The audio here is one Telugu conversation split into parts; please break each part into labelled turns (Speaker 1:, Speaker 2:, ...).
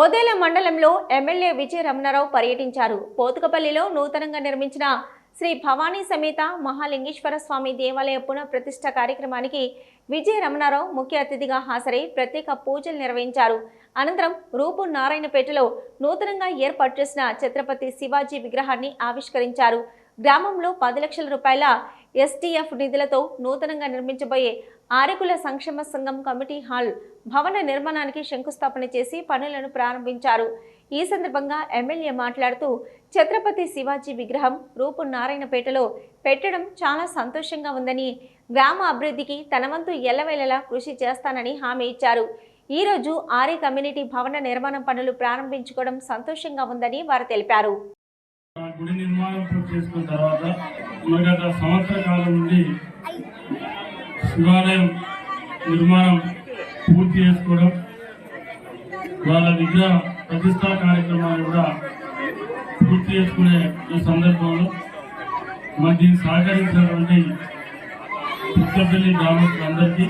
Speaker 1: ఓదేల మండలంలో ఎమ్మెల్యే విజయ రమణారావు పర్యటించారు. పోతుకపల్లిలో నూతనంగా నిర్మించిన శ్రీ భవానీ సమేత మహాలింగేశ్వర స్వామి దేవాలయ పునఃప్రతిష్ఠ కార్యక్రమానికి విజయ రమణారావు ముఖ్య అతిథిగా హాజరై ప్రత్యేక పూజలు నిర్వహించారు. అనంతరం రూపు నారాయణపేటలో నూతనంగా ఏర్పాటు చేసిన ఛత్రపతి శివాజీ విగ్రహాన్ని ఆవిష్కరించారు. గ్రామంలో పది లక్షల రూపాయల ఎస్టీఎఫ్ నిధులతో నూతనంగా నిర్మించబోయే ఆరెకుల సంక్షేమ సంఘం కమిటీ హాల్ భవన నిర్మాణానికి శంకుస్థాపన చేసి పనులను ప్రారంభించారు. ఈ సందర్భంగా ఎమ్మెల్యే మాట్లాడుతూ ఛత్రపతి శివాజీ విగ్రహం రూపు నారాయణపేటలో పెట్టడం చాలా సంతోషంగా ఉందని గ్రామ అభివృద్ధికి తనవంతు ఎల్లవేళలా కృషి చేస్తానని హామీ ఇచ్చారు. ఈ రోజు కమ్యూనిటీ భవన నిర్మాణం పనులు ప్రారంభించుకోవడం సంతోషంగా ఉందని వారు తెలిపారు.
Speaker 2: గుడి నిర్మాణం పూర్తి చేసుకున్న తర్వాత గత సంవత్సర కాలం నుండి శివాలయం నిర్మాణం పూర్తి చేసుకోవడం వాళ్ళ విగ్రహ ప్రతిష్టా కార్యక్రమాలు కూడా పూర్తి చేసుకునే ఈ సందర్భంలో మరి దీన్ని సహకరించినటువంటి పుట్టపల్లి గ్రామస్తులందరికీ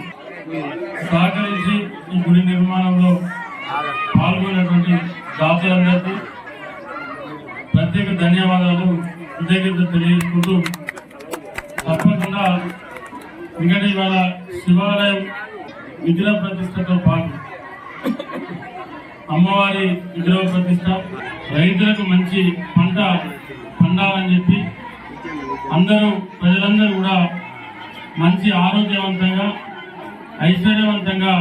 Speaker 2: సహకరించి ఈ గుడి నిర్మాణంలో పాల్గొన్నటువంటి దాతలందరికీ ప్రత్యేక ధన్యవాదాలు కృతజ్ఞతలు తెలియజేసుకుంటూ తప్పకుండా ఎందుకంటే ఇవాళ శివాలయం విగ్రహ ప్రతిష్టతో పాటు అమ్మవారి విగ్రహ ప్రతిష్ట రైతులకు మంచి పంట పండాలని చెప్పి అందరూ ప్రజలందరూ కూడా మంచి ఆరోగ్యవంతంగా ఐశ్వర్యవంతంగా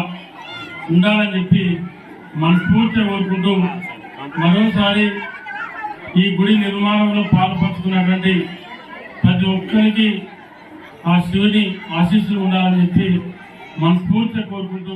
Speaker 2: ఉండాలని చెప్పి మనస్ఫూర్తిగా కోరుకుంటూ మరోసారి ఈ గుడి నిర్మాణంలో పాల్పంచుకున్నటువంటి ప్రతి ఒక్కరికి ఆ శివుని ఆశీస్సులు ఉండాలని చెప్పి మనస్ఫూర్తిగా కోరుకుంటూ